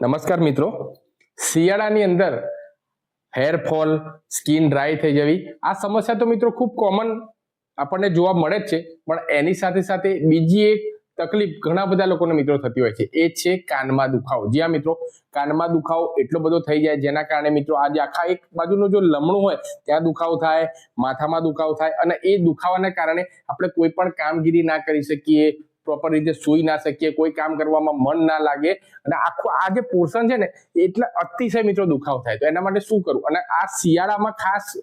નમસ્કાર મિત્રો. શિયાળાની અંદર હેર ફોલ સ્કિન ડ્રાય થઈ જવી, આ સમસ્યા તો મિત્રો ખૂબ કોમન આપણને જોવા મળે જ છે. પણ એની સાથે સાથે બીજી એક તકલીફ ઘણા બધા લોકોને મિત્રો થતી હોય છે. એ છે કાનમાં દુખાવો. જ્યાં મિત્રો, કાનમાં દુખાવો એટલો બધો થઈ જાય જેના કારણે મિત્રો આજે આખા એક બાજુનું જો લમણું હોય, ત્યાં દુખાવો થાય, માથામાં દુખાવો થાય અને એ દુખાવાના કારણે આપણે કોઈ પણ કામગીરી ના કરી શકીએ પ્રોપર રીતે સૂઈ ના શકીએ, કોઈ કામ કરવામાં મન ના લાગે, અને આખું આ જે પોર્શન છે ને, એટલે અતિશય મિત્રો દુખાવો થાય. તો એના માટે શું કરવું અને આ શિયાળામાં ખાસ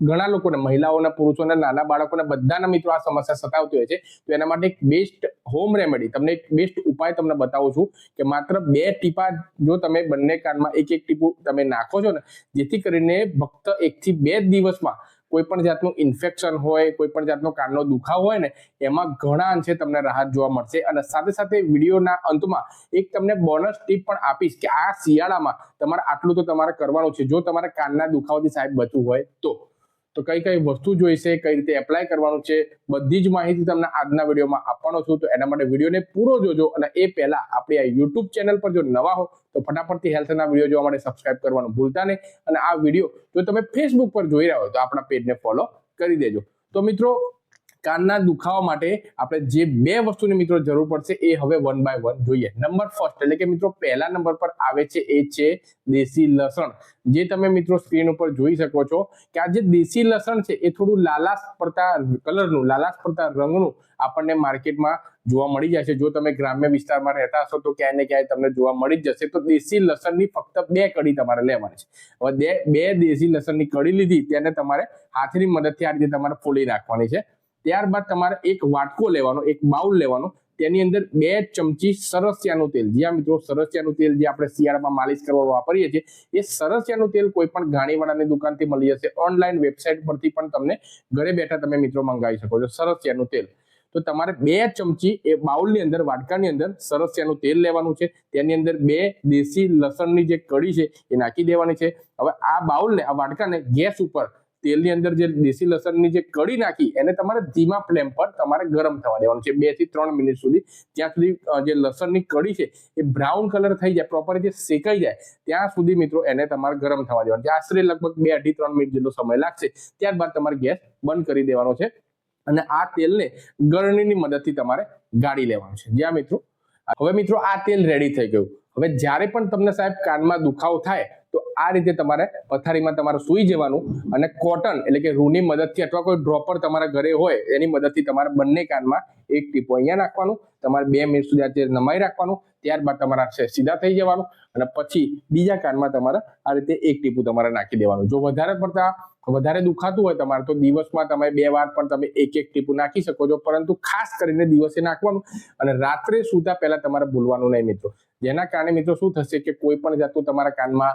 ઘણા લોકોને, મહિલાઓને, પુરુષોને, નાના બાળકોને, બધાના મિત્રો આ સમસ્યા સતાવતી હોય છે. તો એના માટે એક બેસ્ટ હોમ રેમેડી તમને એક બેસ્ટ ઉપાય તમને બતાવું છું કે માત્ર બે ટીપા જો તમે બંને કાનમાં એક એક ટીપું તમે નાખો છો ને, જેથી કરીને ફક્ત એકથી બે દિવસમાં કોઈ પણ જાતનું ઇન્ફેક્શન હોય કોઈ પણ જાતનો કાનનો દુખાવો હોય ને, એમાં ઘણા અંશે તમને રાહત જોવા મળશે. અને સાથે સાથે વિડીયોના અંતમાં એક તમને બોનસ ટીપ પણ આપીશ કે આ શિયાળામાં તમારે આટલું તો તમારે કરવાનું છે. જો તમારે કાનના દુખાવાથી સાહેબ બચવું હોય તો. તો કઈ કઈ વસ્તુ જોઈશે, કઈ રીતે એપ્લાય કરવાનું છે, બધી જ માહિતી તમને આજના વિડીયોમાં આપવાનો છું. તો એના માટે વિડીયોને પૂરો જોજો અને એ પહેલા આપણી આ યુટ્યુબ ચેનલ પર જો નવા હો, તો ફટાફટથી હેલ્થના વીડિયો જોવા માટે સબસ્ક્રાઇબ કરવાનું ભૂલતા નહીં. અને આ વીડિયો જો તમે ફેસબુક પર જોઈ રહ્યા હો, તો આપણા પેજને ફોલો કરી દેજો. તો મિત્રો કાનના દુખાવા માટે આપણે જે બે વસ્તુની મિત્રો જરૂર પડશે એ હવે વન બાય વન જોઈએ. નંબર ફર્સ્ટ એટલે કે મિત્રો પહેલા નંબર પર આવે છે એ છે દેશી લસણ. જે તમે મિત્રો સ્ક્રીન ઉપર જોઈ શકો છો કે આ જે દેશી લસણ છે એ થોડું લાલાશ પડતા કલરનું લાલાશ પડતા રંગનું આપણને માર્કેટમાં જોવા મળી જશે જો તમે ગ્રામ્ય વિસ્તારમાં રહેતા હશો તો ક્યાંય ને ક્યાંય તમને જોવા મળી જ જશે. તો દેશી લસણની ફક્ત બે કડી તમારે લેવાની છે. હવે બે દેશી લસણની કડી લીધી, તેને તમારે હાથની મદદથી આ રીતે તમારે ફોલી રાખવાની છે. ત્યારબાદ તમારે એક વાટકો લેવાનો, એક બાઉલ લેવાનો. તેની અંદર બે ચમચી સરસિયાનું તેલ. જ્યાં મિત્રો, સરસિયાનું તેલ જે આપણે શિયાળામાં માલિશ કરવા વાપરીએ છીએ, એ સરસિયાનું તેલ કોઈ પણ ઘાણીવાળાની દુકાનથી મળી જશે. ઓનલાઈન વેબસાઇટ પરથી પણ તમને ઘરે બેઠા તમે મિત્રો મંગાવી શકો છો સરસિયાનું તેલ. તો તમારે બે ચમચી એ બાઉલની અંદર, વાટકાની અંદર સરસિયાનું તેલ લેવાનું છે. તેની અંદર બે દેશી લસણની જે કડી છે એ નાખી દેવાની છે. હવે આ બાઉલને, આ વાટકાને ગેસ ઉપર તેલની અંદર જે દેશી લસણની જે કડી નાખી, એને તમારે ધીમા ફ્લેમ પર તમારે ગરમ થવા દેવાનું છે. બેથી ત્રણ મિનિટ સુધી ત્યાં સુધી જે લસણની કડી છે, એ બ્રાઉન કલર થઈ જાય, પ્રોપર જે શેકાઈ જાય, ત્યાં સુધી મિત્રો એને તમારે ગરમ થવા દેવાનું છે. આશરે લગભગ બે અઢી ત્રણ મિનિટ જેટલો સમય લાગશે. ત્યારબાદ તમારે ગેસ બંધ કરી દેવાનો છે અને આ તેલને ગરણીની મદદથી તમારે ગાળી લેવાનું છે. જ્યાં મિત્રો, હવે મિત્રો આ તેલ રેડી થઈ ગયું. હવે જ્યારે પણ તમને સાહેબ કાનમાં દુખાવો થાય તો આ રીતે તમારે પથારીમાં તમારે સૂઈ જવાનું અને કોટન એટલે કે રૂની મદદથી અથવા કોઈ ડ્રોપર તમારા ઘરે હોય, એની મદદથી તમારે બંને કાનમાં એક ટીપો અહીંયા નાખવાનું, તમારે બે મિનિટ સુધી આ નમાઈ રાખવાનું, ત્યારબાદ તમારા છે સીધા થઈ જવાનું અને પછી બીજા કાનમાં તમારે આ રીતે એક ટીપું તમારે નાખી દેવાનું. જો વધારે પડતા, વધારે દુખાતું હોય તમારે, તો દિવસમાં તમે બે વાર પણ તમે એક એક ટીપું નાખી શકો છો, પરંતુ ખાસ કરીને દિવસે નાખવાનું અને રાત્રે સુતા પહેલા તમારે ભૂલવાનું નહીં મિત્રો. જેના કારણે મિત્રો શું થશે કે કોઈ પણ જાતનું તમારા કાનમાં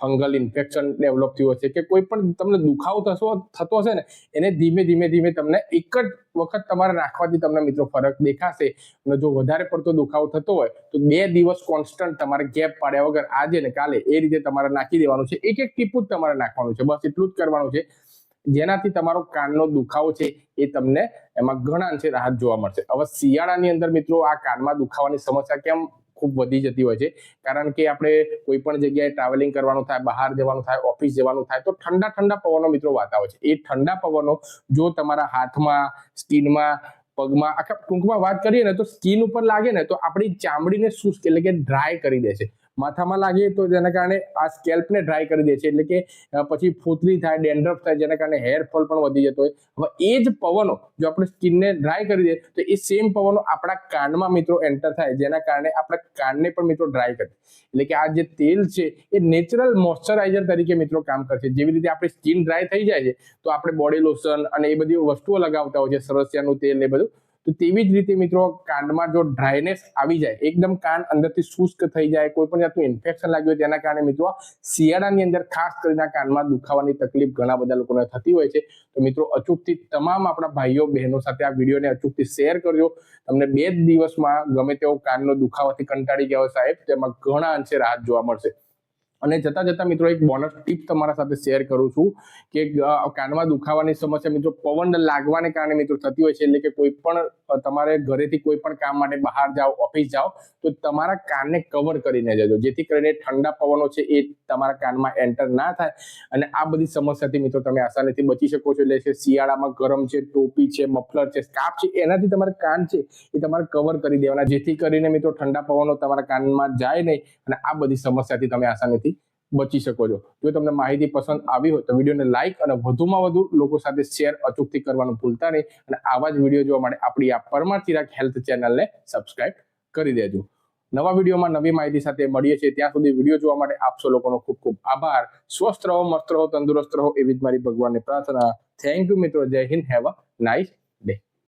ફંગલ ઇન્ફેક્શન ડેવલપ થયું હશે કે કોઈ પણ તમને દુખાવો થશો થતો હશે ને, એને ધીમે ધીમે ધીમે તમને એક જ વખત તમારે નાખવાથી તમને મિત્રો ફરક દેખાશે. અને જો વધારે પડતો દુખાવો થતો હોય, તો બે દિવસ કોન્સ્ટન્ટ તમારે ગેપ પાડ્યા વગર આજે ને કાલે એ રીતે તમારે નાખી દેવાનું છે. એક એક ટીપું જ તમારે નાખવાનું છે. બસ એટલું જ કરવાનું છે. જેનાથી તમારો કાનનો દુખાવો છે એ તમને એમાં ઘણા અંશે રાહત જોવા મળશે. હવે શિયાળાની અંદર મિત્રો આ કાનમાં દુખાવાની સમસ્યા કેમ ખૂબ વધી જતી હોય છે. કારણ કે આપણે કોઈ પણ જગ્યાએ ટ્રાવેલિંગ કરવાનું થાય, બહાર જવાનું થાય ઓફિસ જવાનું થાય, તો ઠંડા ઠંડા પવનો મિત્રો વાતા હોય છે. એ ઠંડા પવનો જો તમારા હાથમાં, સ્કિનમાં, પગમાં, આખા ટૂંકમાં વાત કરીએ ને તો સ્કીન ઉપર લાગે ને તો આપણી ચામડીને શુષ્ક એટલે કે ડ્રાય કરી દે છે. માથામાં લાગે તો જેના કારણે આ સ્કેલ્પને ડ્રાય કરી દે છે. એટલે કે પછી ફૂતરી થાય, ડેન્ડ્રફ થાય, જેના કારણે હેર ફોલ પણ વધી જતો હોય. હવે એ જ પવનો જો આપણે સ્કિનને ડ્રાય કરી દે, તો એ સેમ પવનો આપણા કાનમાં મિત્રો એન્ટર થાય, જેના કારણે આપણા કાનને પણ મિત્રો ડ્રાય કરે એટલે કે આ જે તેલ છે, એ નેચરલ મોઇશ્ચરાઇઝર તરીકે મિત્રો કામ કરશે. જેવી રીતે આપણી સ્કિન ડ્રાય થઈ જાય છે, તો આપણે બોડી લોશન અને એ બધી વસ્તુઓ લગાવતા હોય છે, સરસિયાનું તેલ ને બધું તો તેવી જ રીતે મિત્રો કાનમાં જો ડ્રાયનેસ આવી જાય, એકદમ કાન અંદરથી શુષ્ક થઈ જાય કોઈ પણ જાતનું ઇન્ફેક્શન લાગ્યું હોય તેના કારણે મિત્રો શિયાળાની અંદર ખાસ કરીને કાનમાં દુખાવાની તકલીફ ઘણા બધા લોકોને થતી હોય છે. તો મિત્રો અચૂકથી તમામ આપણા ભાઈઓ, બહેનો સાથે આ વિડીયોને અચૂકથી શેર કરજો. તમને બે જ દિવસમાં ગમે તેવો કાનનો દુખાવાથી કંટાળી ગયા હોય સાહેબ, તેમાં ઘણા અંશે રાહત જોવા મળશે. અને જતા જતા મિત્રો એક બોનસ ટીપ તમારા સાથે શેર કરું છું કે કાનમાં દુખાવાની સમસ્યા મિત્રો પવન લાગવાને કારણે મિત્રો થતી હોય છે. એટલે કે કોઈ પણ તમારે ઘરેથી કોઈ પણ કામ માટે બહાર જાઓ, ઓફિસ જાઓ, તો તમારા કાનને કવર કરીને જજો. જેથી કરીને ઠંડા પવનો છે એ તમારા કાનમાં એન્ટર ના થાય અને આ બધી સમસ્યાથી મિત્રો તમે આસાનીથી બચી શકો છો. એટલે શિયાળામાં ગરમ છે, ટોપી છે, મફલર છે, સ્કાર્ફ છે, એનાથી તમારા કાન છે એ તમારે કવર કરી દેવાના. જેથી કરીને મિત્રો ઠંડા પવનો તમારા કાનમાં જાય નહીં અને આ બધી સમસ્યાથી તમે આસાનીથી બચી શકો છો. જો તમને માહિતી પસંદ આવી હોય તો વિડીયોને લાઈક અને વધુમાં વધુ લોકો સાથે શેર અચૂકથી કરવાનું ભૂલતા નહીં. અને આવા જ વીડિયો જોવા માટે આપણી આ પરમાર્થી રાખ હેલ્થ ચેનલને સબસ્ક્રાઇબ કરી દેજો. નવા વિડીયોમાં નવી માહિતી સાથે મળીએ છીએ. ત્યાં સુધી વીડિયો જોવા માટે આપસો લોકોનો ખૂબ ખૂબ આભાર. સ્વસ્થ રહો, મસ્ત રહો, તંદુરસ્ત રહો એવી જ મારી ભગવાનની પ્રાર્થના. થેન્ક યુ મિત્રો. જય Hind. Have a nice day